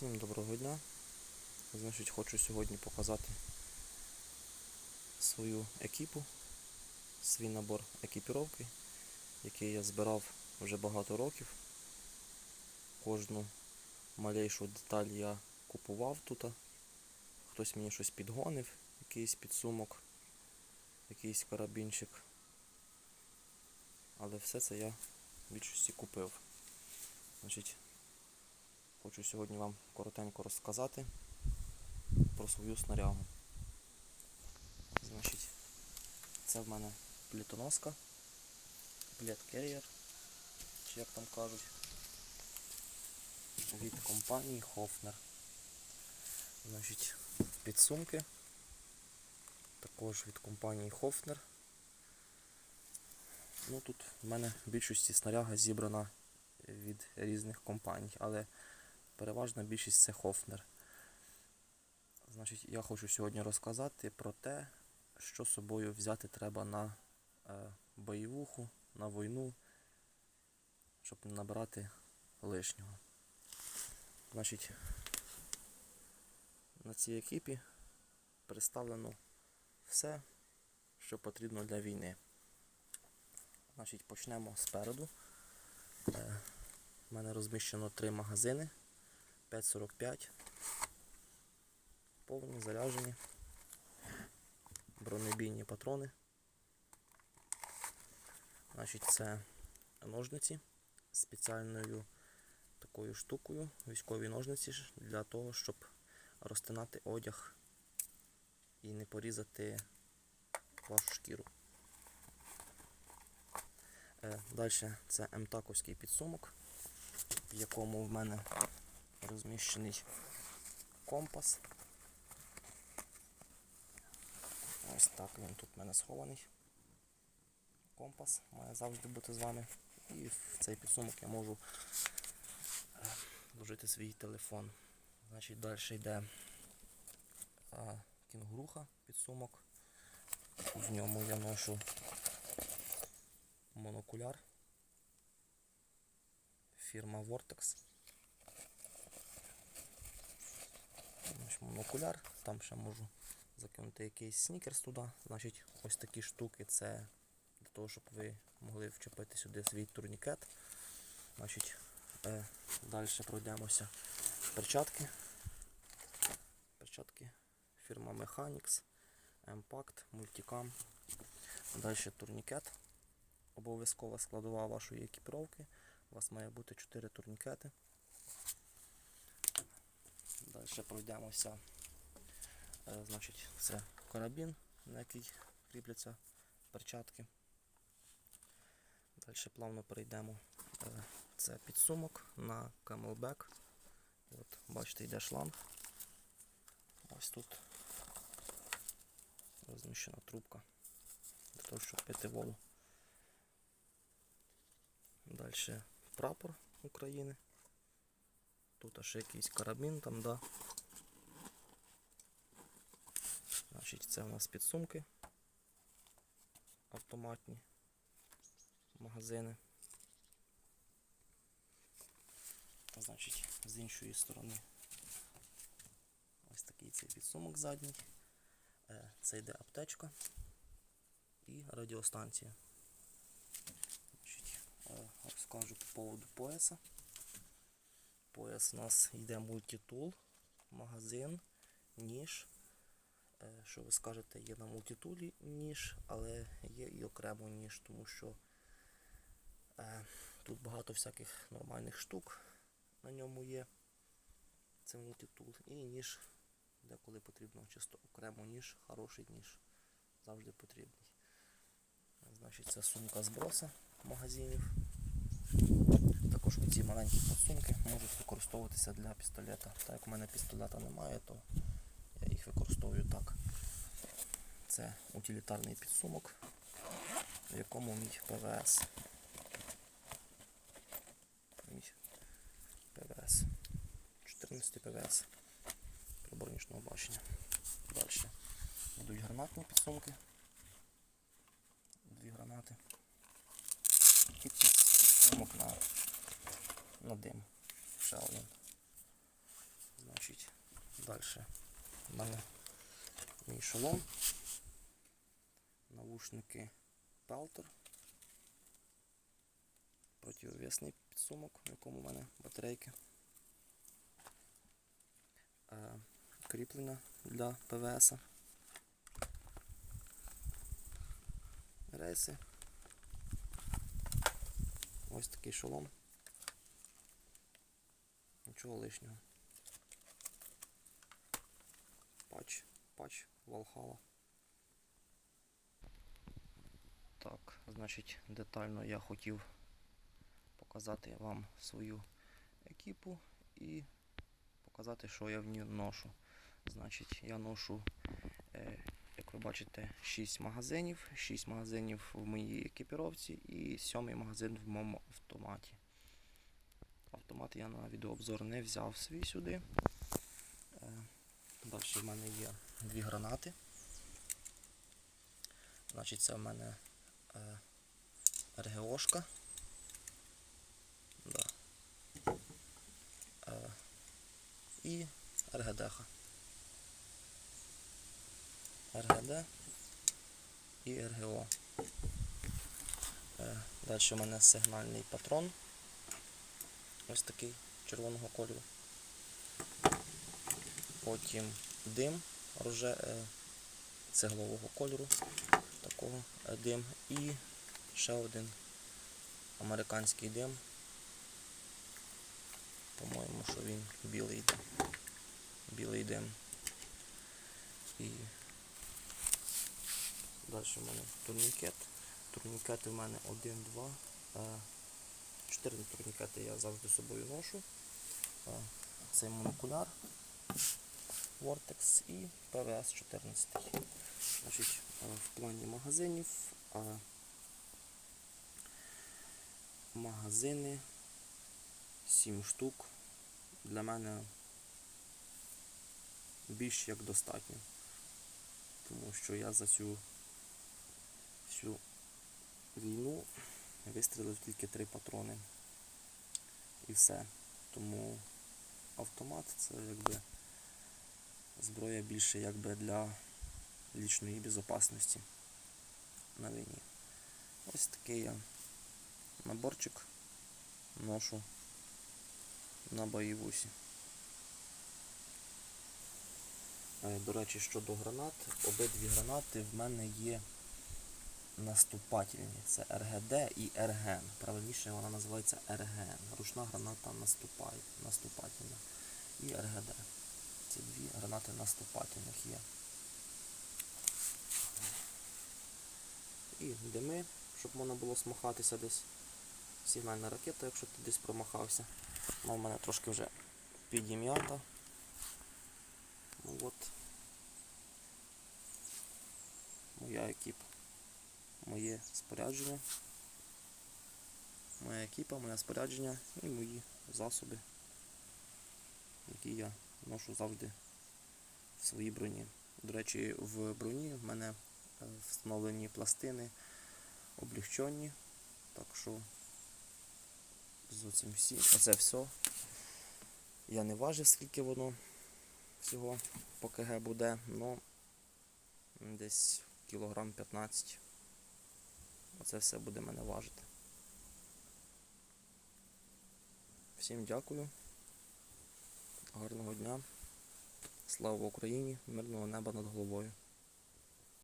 Всім доброго дня. Значить, хочу сьогодні показати свою екіпу, свій набор екіпіровки, який я збирав вже багато років. Кожну малейшу деталь я купував тут. Хтось мені щось підгонив, якийсь підсумок, якийсь карабінчик. Але все це я в більшості купив. Значить, Хочу сьогодні вам коротенько розказати про свою снарягу. Значить, це в мене плітоноска, Carrier, чи як там кажуть, від компанії Hofner. Значить, підсумки також від компанії Hofner. Ну тут в мене в більшості снаряга зібрана від різних компаній, але переважна більшість це Хофнер. Значить, я хочу сьогодні розказати про те, що собою взяти треба на е, бойовуху, на війну, щоб не набирати лишнього. Значить, на цій екіпі представлено все, що потрібно для війни. Значить, почнемо спереду. Е, у мене розміщено три магазини. 5,45. Повні, заряджені. Бронебійні патрони. Значить, це ножниці з спеціальною такою штукою, військові ножниці для того, щоб розтинати одяг і не порізати вашу шкіру. Далі це МТАКовський підсумок, в якому в мене розміщений компас. Ось так він тут в мене схований. Компас має завжди бути з вами. І в цей підсумок я можу е, вложити свій телефон. Значить, далі йде а, кінгуруха підсумок. В ньому я ношу монокуляр. Фірма Vortex. Значить, монокуляр, там ще можу закинути якийсь снікерс туди. Значить, ось такі штуки це для того, щоб ви могли вчепити сюди свій турнікет. Значить, е, Далі пройдемося перчатки. Перчатки фірма Mechanics, Impact, Multicam. Далі турнікет. Обов'язкова складова вашої екіпіровки. У вас має бути 4 турнікети. Далі пройдемося. Е, Значить, це карабін, на який кріпляться перчатки. Далі плавно перейдемо. Е, Це підсумок на Camelback. От, Бачите, йде шланг. Ось тут розміщена трубка для того, щоб пити воду. Далі прапор України. Тут ще якийсь карабін там, да. Значить, це у нас підсумки автоматні магазини. Значить, з іншої сторони ось такий цей підсумок задній. Е, Це йде аптечка і радіостанція. Значить, е, розкажу по поводу пояса. Пояс у нас йде мультитул, магазин, ніж. Е, Що ви скажете, є на мультитулі ніж, але є і окремо ніж, тому що е, тут багато всяких нормальних штук на ньому є. Це мультитул. І ніж, деколи потрібно чисто окремо ніж, хороший ніж. Завжди потрібний. Значить, це сумка зброса магазинів. Також ці маленькі подсумки можуть використовуватися для пістолета. Так як у мене пістолета немає, то я їх використовую так. Це утилітарний підсумок, в якому мій ПВС. Мій ПВС. 14 ПВС приборнічного бачення. Далі будуть гранатні підсумки. Дві гранати. І підсумок на на дим. Ще один. Далі. У мене мій шолом. Навушники Peltor. Противовесний підсумок, в якому в мене батарейки. Е, кріплення для ПВС. Рейси. Ось такий шолом. Нічого лишнього. Патч, патч Valhalla. Так, значить, детально я хотів показати вам свою екіпу і показати, що я в ній ношу. Значить, я ношу, е, як ви бачите, 6 магазинів. 6 магазинів в моїй екіпіровці і 7 магазин в моєму автоматі. Автомат я на відеообзор не взяв свій сюди. Е, Далі в мене є дві гранати. Значить, це в мене е, РГОшка. Да. Е, і РГДХ. РГД і РГО. Е, Далі у мене сигнальний патрон. Ось такий червоного кольору. Потім дим роже, е, цеглового кольору, такого е, дим. І ще один американський дим. По-моєму, що він білий. Білий дим. І далі в мене турнікет. Турнікети в мене 1, 2. Чотири турнікети я завжди з собою ношу. Е, Це монокуляр, Vortex і ПВС 14. Значить, е, в плані магазинів. е, Магазини 7 штук. Для мене більш як достатньо. Тому що я за цю всю війну вистрілив тільки три патрони. І все. Тому автомат це якби зброя більше якби для лічної безпечності на війні. Ось такий я наборчик ношу на боївусі. Е, До речі, щодо гранат, обидві гранати в мене є наступательні. Це РГД і РГН. Правильніше вона називається РГН. Ручна граната наступає, наступательна. І РГД. Це дві гранати наступательних є. І дими, щоб можна було смахатися десь. Сигнальна ракета, якщо ти десь промахався. Вона в мене трошки вже підім'ята. Ну от. Моя екіпа. Моє спорядження. Моя екіпа, моє спорядження і мої засоби, які я ношу завжди в своїй броні. До речі, в броні в мене е, встановлені пластини облегчені, так що з цим всім. Оце все. Я не важив, скільки воно всього по КГ буде, але десь кілограм 15. Оце все буде мене важити. Всім дякую. Гарного дня. Слава Україні, мирного неба над головою.